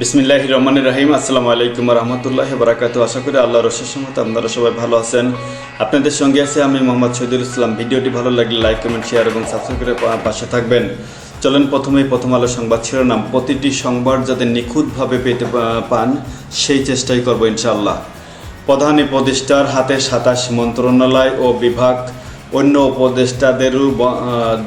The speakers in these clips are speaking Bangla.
বিসমিল্লাহ রহমান রাহিম। আসসালামু আলাইকুম রহমতুল্লাহ বারাকাত আশা করি আল্লাহ রসের সমত আপনারা সবাই ভালো আছেন। আপনাদের সঙ্গে আছে আমি মোহাম্মদ শহীদুল ইসলাম। ভিডিওটি ভালো লাগলে লাইক, কমেন্ট, শেয়ার এবং সাবস্ক্রাইব করে পাশে থাকবেন। চলেন প্রথমেই প্রথম আলো সংবাদ শিরোনাম। প্রতিটি সংবাদ যাতে নিখুঁতভাবে পেতে পান, সেই চেষ্টাই করব ইনশাআল্লাহ। প্রধান উপদেষ্টার হাতে সাতাশ মন্ত্রণালয় ও বিভাগ, অন্য উপদেষ্টাদেরও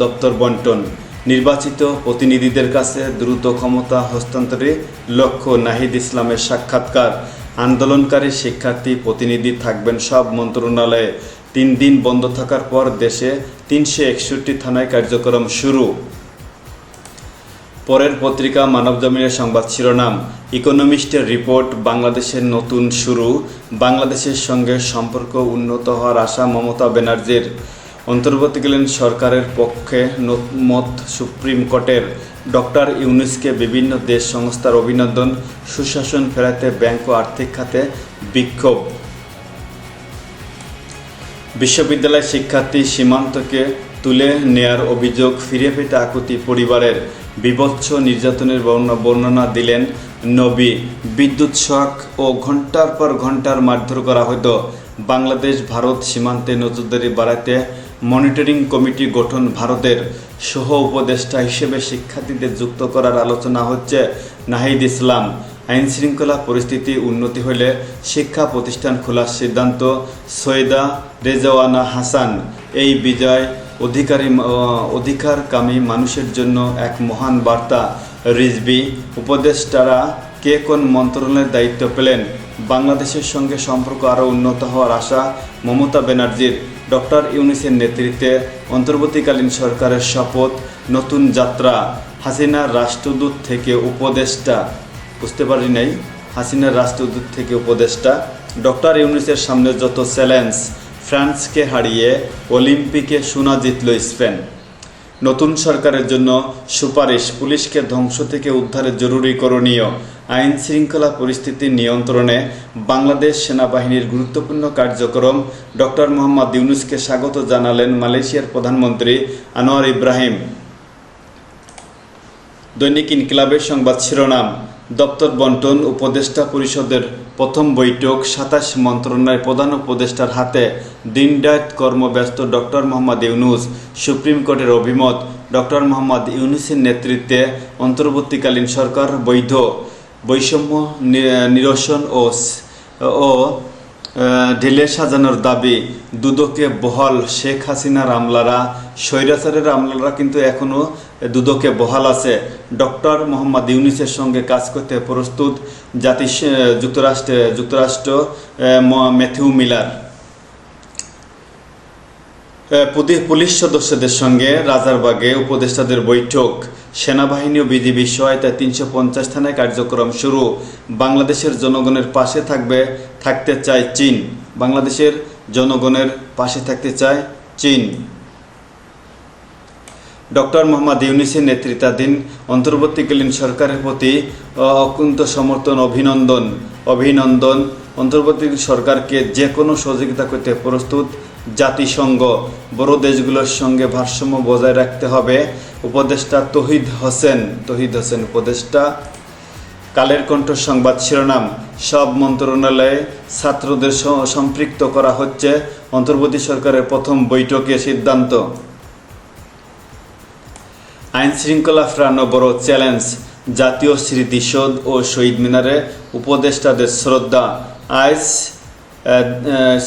দপ্তর বন্টন। নির্বাচিত প্রতিনিধিদের কাছে দ্রুত ক্ষমতা হস্তান্তরে লক্ষ্য নাহিদ ইসলামের সাক্ষাৎকার। আন্দোলনকারী শিক্ষার্থী প্রতিনিধি থাকবেন সব মন্ত্রণালয়ে। তিন দিন বন্ধ থাকার পর দেশে তিনশো একষট্টি থানায় কার্যক্রম শুরু। পরের পত্রিকা মানবজমিনের সংবাদ শিরোনাম। ইকোনমিস্টের রিপোর্ট, বাংলাদেশের নতুন শুরু। বাংলাদেশের সঙ্গে সম্পর্ক উন্নত হওয়ার আশা মমতা ব্যানার্জির। অন্তর্বর্তীকালীন সরকারের পক্ষে মত সুপ্রিম কোর্টের ডক্টর ইউনুসকে বিভিন্ন দেশ সংস্থার অভিনন্দন, সুশাসন ফেরাতে ব্যাংক ও আর্থিক খাতে বিক্ষোভ। বিশ্ববিদ্যালয় শিক্ষার্থী সীমান্তকে তুলে নেয়ার অভিযোগ ফিরে পেতে আকুতি পরিবারের বিভৎস নির্যাতনের বর্ণনা দিলেন নবী। বিদ্যুৎ শক ও ঘণ্টার পর ঘণ্টার মারধর করা হতো। বাংলাদেশ, ভারত সীমান্তে নজরদারি বাড়াতে মনিটরিং কমিটি গঠন ভারতের সহ উপদেষ্টা হিসেবে শিক্ষার্থীদের যুক্ত করার আলোচনা হচ্ছে নাহিদ ইসলাম। আইন শৃঙ্খলা পরিস্থিতি উন্নতি হলে শিক্ষা প্রতিষ্ঠান খোলার সিদ্ধান্ত সৈয়দা রেজাওয়ানা হাসান। এই বিজয় অধিকারী অধিকারকামী মানুষের জন্য এক মহান বার্তা। রিজবি উপদেষ্টারা কে কোন মন্ত্রণালয়ের দায়িত্ব পেলেন? বাংলাদেশের সঙ্গে সম্পর্ক আরও উন্নত হওয়ার আশা মমতা ব্যানার্জির। ডক্টর ইউনিসের নেতৃত্বে অন্তর্বর্তীকালীন সরকারের শপথ, নতুন যাত্রা। হাসিনার রাষ্ট্রদূত থেকে উপদেষ্টা বুঝতে পারি নাই। হাসিনার রাষ্ট্রদূত থেকে উপদেষ্টা। ডক্টর ইউনিসের সামনে যত চ্যালেঞ্জ, ফ্রান্সকে হারিয়ে অলিম্পিকে সোনা জিতল স্পেন। নতুন সরকারের জন্য সুপারিশ পুলিশকে ধ্বংস থেকে উদ্ধারে জরুরি করণীয়। আইন শৃঙ্খলা পরিস্থিতি নিয়ন্ত্রণে বাংলাদেশ সেনাবাহিনীর গুরুত্বপূর্ণ কার্যক্রম ডক্টর মোহাম্মদ ইউনুসকে স্বাগত জানালেন মালয়েশিয়ার প্রধানমন্ত্রী আনোয়ার ইব্রাহিম। দৈনিক ইনকিলাবের সংবাদ শিরোনাম, দপ্তর বন্টন উপদেষ্টা পরিষদের প্রথম বৈঠক, সাতাশ মন্ত্রণালয়ের প্রধান উপদেষ্টার হাতে দিনডায়ত কর্মব্যস্ত ডক্টর মোহাম্মদ ইউনুস, সুপ্রিম কোর্টের অভিমত, ডক্টর মোহাম্মদ ইউনুসের নেতৃত্বে অন্তর্বর্তীকালীন সরকার বৈধ। বৈষম্য নিরসন ও ও ঢেলে সাজানোর দাবি দুদকে বহাল শেখ হাসিনার আমলারা স্বৈরাচারের আমলারা কিন্তু এখনও দুদকে বহাল আছে। ডক্টর মোহাম্মদ ইউনিসের সঙ্গে কাজ করতে প্রস্তুত জাতি যুক্তরাষ্ট্রে, যুক্তরাষ্ট্র ম্যাথিউ মিলার। পুলিশ সদস্যদের সঙ্গে রাজারবাগে উপদেষ্টাদের বৈঠক। সেনাবাহিনী ও বিজিবি সহায়তায় তিনশো পঞ্চাশ থানায় কার্যক্রম শুরু। বাংলাদেশের জনগণের পাশে থাকবে, থাকতে চায় চীন। বাংলাদেশের জনগণের পাশে থাকতে চায় চীন। ডক্টর মোহাম্মদ ইউনিসের নেতৃত্বাধীন অন্তর্বর্তীকালীন সরকারের প্রতি অকুন্ত সমর্থন, অভিনন্দন। অভিনন্দন অন্তর্বর্তী সরকারকে যে কোনো সহযোগিতা করতে প্রস্তুত। জাতিসংঘ, বড় দেশগুলোর সঙ্গে ভারসাম্য বজায় রাখতে হবে। উপদেষ্টা তহিদ হোসেন তহিদ হোসেন উপদেষ্টা। কালের কণ্ঠ সংবাদ শিরোনাম, সব মন্ত্রণালয়ে ছাত্রদের সম্পৃক্ত করা হচ্ছে অন্তর্বর্তী সরকারের প্রথম বৈঠকে সিদ্ধান্ত। আইন শৃঙ্খলা ফেরানো বড় চ্যালেঞ্জ, জাতীয় স্মৃতিসৌধ ও শহীদ মিনারে উপদেষ্টাদের শ্রদ্ধা। আইস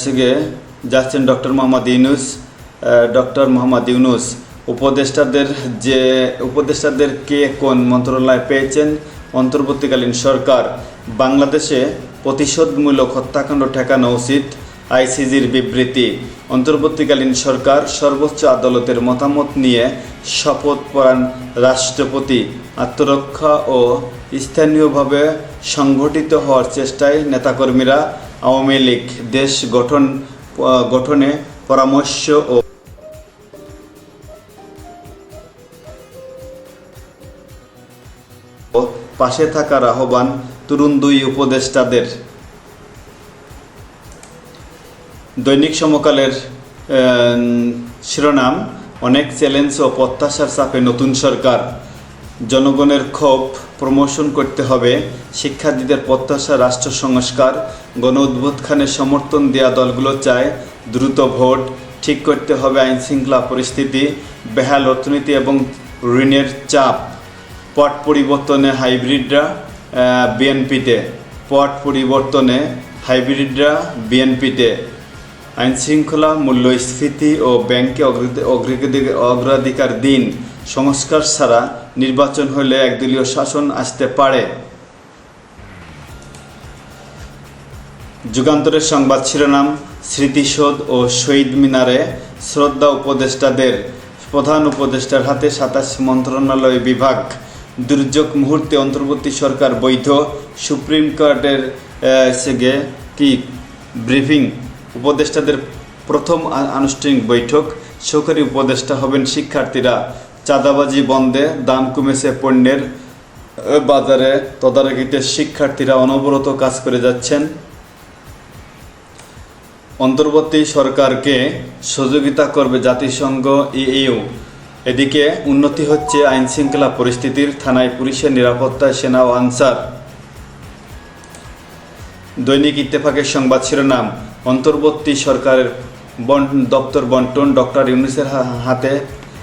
থেকে যাচ্ছেন ডক্টর মোহাম্মদ ইউনুস ডক্টর মোহাম্মদ ইউনুস। উপদেষ্টাদের যে, উপদেষ্টাদের কে কোন মন্ত্রণালয় পেয়েছেন? অন্তর্বর্তীকালীন সরকার, বাংলাদেশে প্রতিশোধমূলক হত্যাকাণ্ড ঠেকানো উচিত, আইসিজির বিবৃতি। অন্তর্বর্তীকালীন সরকার সর্বোচ্চ আদালতের মতামত নিয়ে শপথ পড়ান রাষ্ট্রপতি। আত্মরক্ষা ও স্থানীয়ভাবে সংগঠিত হওয়ার চেষ্টায় নেতাকর্মীরা আওয়ামী লীগ দেশ গঠন গঠনে পরামর্শ ও পাশে থাকার আহ্বান তরুণ দুই উপদেষ্টাদের। দৈনিক সমকালের শিরোনাম, অনেক চ্যালেঞ্জ ও প্রত্যাশার চাপে নতুন সরকার। জনগণের ক্ষোভ প্রমোশন করতে হবে, শিক্ষার্থীদের প্রত্যাশা রাষ্ট্র সংস্কার, গণ উদ্বোধখানে সমর্থন দেওয়া দলগুলো চায়, দ্রুত ভোট ঠিক করতে হবে আইন শৃঙ্খলা পরিস্থিতি, বেহাল অর্থনীতি এবং ঋণের চাপ। পট পরিবর্তনে হাইব্রিডরা বিএনপিতে। পট পরিবর্তনে হাইব্রিডরা, বিএনপিতে। আইন শৃঙ্খলা, মূল্যস্ফীতি ও ব্যাংকে অগ্রাধি- অগ্রাধিকার অগ্রাধিকার দিন। সংস্কার ছাড়া নির্বাচন হলে একদলীয় শাসন আসতে পারে। যুগান্তরের সংবাদ শিরোনাম, স্মৃতিসৌধ ও শহীদ মিনারে শ্রদ্ধা উপদেষ্টাদের, প্রধান উপদেষ্টার হাতে সাতাশ মন্ত্রণালয় বিভাগ। দুর্যোগ মুহূর্তে অন্তর্বর্তী সরকার বৈধ। সুপ্রিম কোর্টের গিয়ে কি? ব্রিফিং। উপদেষ্টাদের প্রথম আনুষ্ঠানিক বৈঠক। সরকারি উপদেষ্টা হবেন শিক্ষার্থীরা। চাঁদাবাজি বন্ধে দাম কমেছে পণ্যের বাজারে তদারকিতে শিক্ষার্থীরা অনবরত কাজ করে যাচ্ছেন। অন্তর্বর্তী সরকারকে সহযোগিতা করবে জাতিসংঘ ইইউ। এদিকে উন্নতি হচ্ছে আইন শৃঙ্খলা পরিস্থিতির, থানায় পুলিশের নিরাপত্তায় সেনা ও আনসার। দৈনিক ইত্তেফাকের সংবাদ শিরোনাম, অন্তর্বর্তী সরকারের দপ্তর বন্টন, ডক্টর ইউনুসের হাতে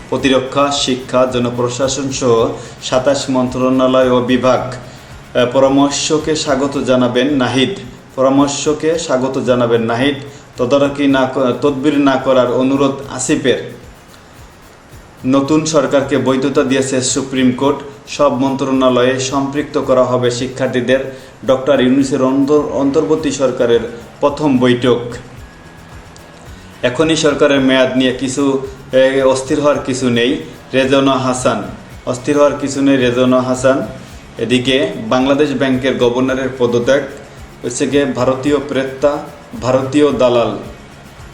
প্রতিরক্ষা, শিক্ষা, জনপ্রশাসন সহ সাতাশ মন্ত্রণালয় ও বিভাগ। পরামর্শকে স্বাগত জানাবেন নাহিদ। পরামর্শকে স্বাগত জানাবেন নাহিদ। তদারকি না তদবির না করার অনুরোধ আসিফের। নতুন সরকারকে বৈধতা দিয়েছে সুপ্রিম কোর্ট। সব মন্ত্রণালয়ে সম্পৃক্ত করা হবে শিক্ষার্থীদের। ডক্টর ইউনুসের অন্তর, অন্তর্বর্তী সরকারের প্রথম বৈঠক। এখনই সরকারের মেয়াদ নিয়ে কিছু অস্থির হওয়ার কিছু নেই। রেজনা হাসান, অস্থির হওয়ার কিছু নেই রেজনা হাসান। এদিকে বাংলাদেশ ব্যাংকের গভর্নরের পদত্যাগ, হচ্ছে গিয়ে ভারতীয় প্রেত্তা ভারতীয় দালাল।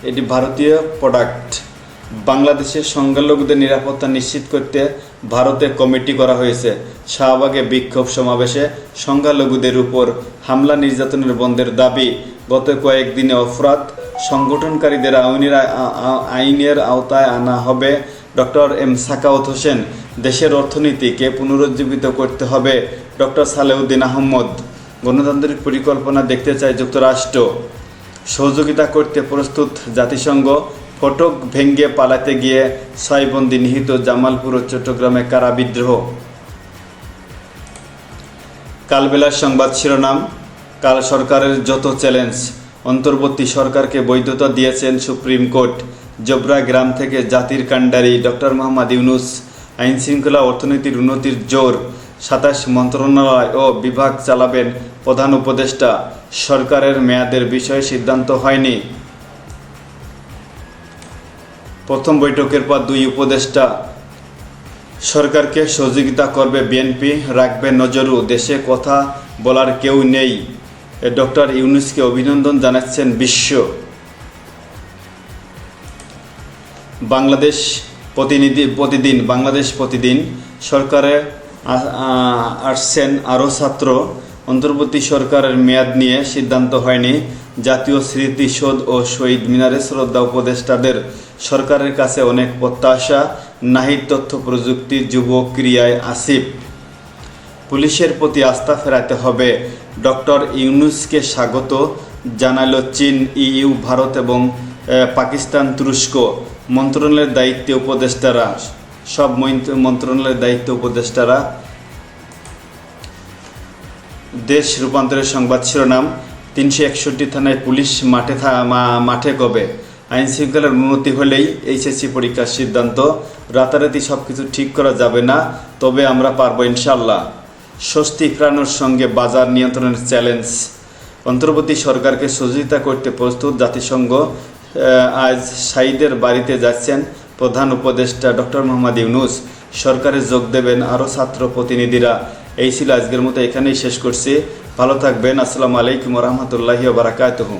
এটি ভারতীয় প্রোডাক্ট বাংলাদেশের সংখ্যালঘুদের নিরাপত্তা নিশ্চিত করতে ভারতে কমিটি করা হয়েছে। শাহবাগে বিক্ষোভ সমাবেশে সংখ্যালঘুদের উপর হামলা নির্যাতনের বন্ধের দাবি, গত কয়েকদিনে অপরাধ সংগঠনকারীদের আইনের আইনের আওতায় আনা হবে। ডক্টর এম সাকাউত হোসেন, দেশের অর্থনীতিকে পুনরুজ্জীবিত করতে হবে। ডক্টর সালেউদ্দিন আহমদ, গণতান্ত্রিক পরিকল্পনা দেখতে চায় যুক্তরাষ্ট্র। সহযোগিতা করতে প্রস্তুত জাতিসংঘ ফটক ভেঙ্গে পালাতে গিয়ে ছয় নিহিত জামালপুর ও চট্টগ্রামে কারা বিদ্রোহ? কালবেলার সংবাদ শিরোনাম, কাল সরকারের যত চ্যালেঞ্জ, অন্তর্বর্তী সরকারকে বৈধতা দিয়েছেন সুপ্রিম কোর্ট। জবরা গ্রাম থেকে জাতির কাণ্ডারি ডক্টর মোহাম্মদ ইউনুস আইন শৃঙ্খলা অর্থনীতির উন্নতির জোর, সাতাশ মন্ত্রণালয় ও বিভাগ চালাবেন প্রধান উপদেষ্টা। সরকারের মেয়াদের বিষয়ে সিদ্ধান্ত হয়নি। প্রথম বৈঠকের পর দুই উপদেষ্টা সরকারকে সহযোগিতা করবে বিএনপি, রাখবে নজরু, দেশে কথা বলার কেউ নেই। ডক্টর ইউনুসকে অভিনন্দন জানাচ্ছেন বিশ্ব। বাংলাদেশ প্রতিনিধি প্রতিদিন, বাংলাদেশ প্রতিদিন সরকারে আসছেন আরও ছাত্র অন্তর্বর্তী সরকারের মেয়াদ নিয়ে সিদ্ধান্ত হয়নি। জাতীয় স্মৃতিসৌধ ও শহীদ মিনারে শ্রদ্ধা উপদেষ্টাদের সরকারের কাছে অনেক প্রত্যাশা, নাহিদ তথ্য প্রযুক্তি, যুব ক্রিয়ায় আসিফ। পুলিশের প্রতি আস্থা ফেরাতে হবে। ডক্টর ইউনুসকে স্বাগত জানালো চীন, ইইউ, ভারত এবং পাকিস্তান তুরস্ক। মন্ত্রণালয়ের দায়িত্বে উপদেষ্টারা, সব মন্ত্রণালয়ের দায়িত্ব উপদেষ্টারা দেশ রূপান্তরের সংবাদ শিরোনাম, তিনশো একষট্টি থানায় পুলিশ মাঠে মাঠে কবে আইন শৃঙ্খলার উন্নতি হলেই এইচএসসি পরীক্ষার সিদ্ধান্ত। রাতারাতি সব কিছু ঠিক করা যাবে না, তবে আমরা পারব ইনশাল্লাহ স্বস্তি ফেরানোর সঙ্গে বাজার নিয়ন্ত্রণের চ্যালেঞ্জ। অন্তর্বর্তী সরকারকে সহযোগিতা করতে প্রস্তুত জাতিসংঘ আজ সাইদের বাড়িতে যাচ্ছেন প্রধান উপদেষ্টা ডক্টর মোহাম্মদ ইউনুস, সরকারে যোগ দেবেন আরও ছাত্র প্রতিনিধিরা। এই ছিল আজকের মতো, এখানেই শেষ করছি। ভালো থাকবেন, আসসালামু আলাইকুম রহমতুল্লাহি বারাকাতুহু।